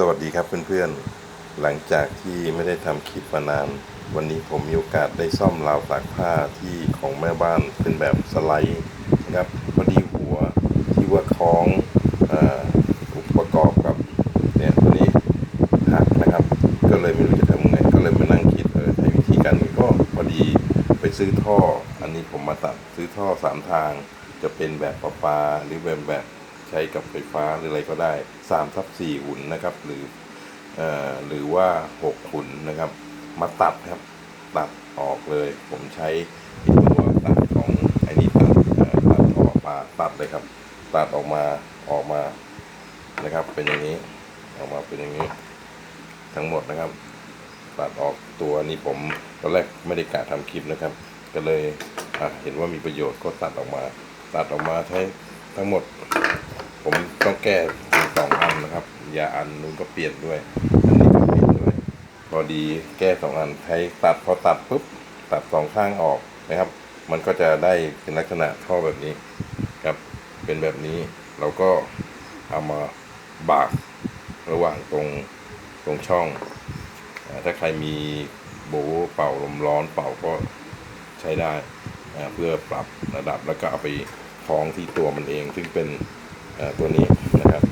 สวัสดีครับเพื่อนๆ หลังจากที่ไม่ได้ทำคลิปมานาน วันนี้ผมมีโอกาสได้ซ่อมราวตากผ้าที่ของแม่บ้านเป็นแบบสไลด์นะครับพอดีหัวที่ว่าคล้องอุปประกอบกับเนี่ยตัวนี้หักนะครับ ก็เลยไม่รู้จะทำไง ก็เลยมานั่งคิดเออใช้วิธีการนี้ก็พอดีไปซื้อท่อ อันนี้ผมมาตัดซื้อท่อสามทาง จะเป็นแบบประปาหรือแบบแบบ ใช้กับไฟฟ้าหรืออะไรก็ได้3ทับ4หุ่นนะครับ หรือเอ่อหรือว่า6หุ่นนะครับ มาตัดครับ ตัดออกเลย ผมใช้ตัวตัดของไอ้นี่ตัดตัดท่อประปาตัดเลยครับ ตัดออกมาออกมานะครับ เป็นอย่างนี้ออกมาเป็นอย่างนี้ ทั้งหมดนะครับ ตัดออกตัวนี้ผมตอนแรกไม่ได้กะทำคลิปนะครับ ก็เลยเห็นว่ามีประโยชน์ก็ตัดออกมา ตัดออกมาใช้ทั้งหมด ก้ถึงสองอันนะครับ ยาอันนู้นก็เปลี่ยนด้วย อันนี้ก็เปลี่ยนด้วย พอดีแก้สองอันใช้ตัดพอตัดปุ๊บตัดสองข้างออกนะครับ มันก็จะได้เป็นลักษณะท่อแบบนี้ครับ เป็นแบบนี้เราก็เอามาบากระหว่างตรงตรงช่อง ถ้าใครมีโบว์เป่าลมร้อนเป่าก็ใช้ได้เพื่อปรับระดับแล้วก็เอาไปคล้องที่ตัวมันเอง ซึ่งเป็น ตัวนี้นะครับ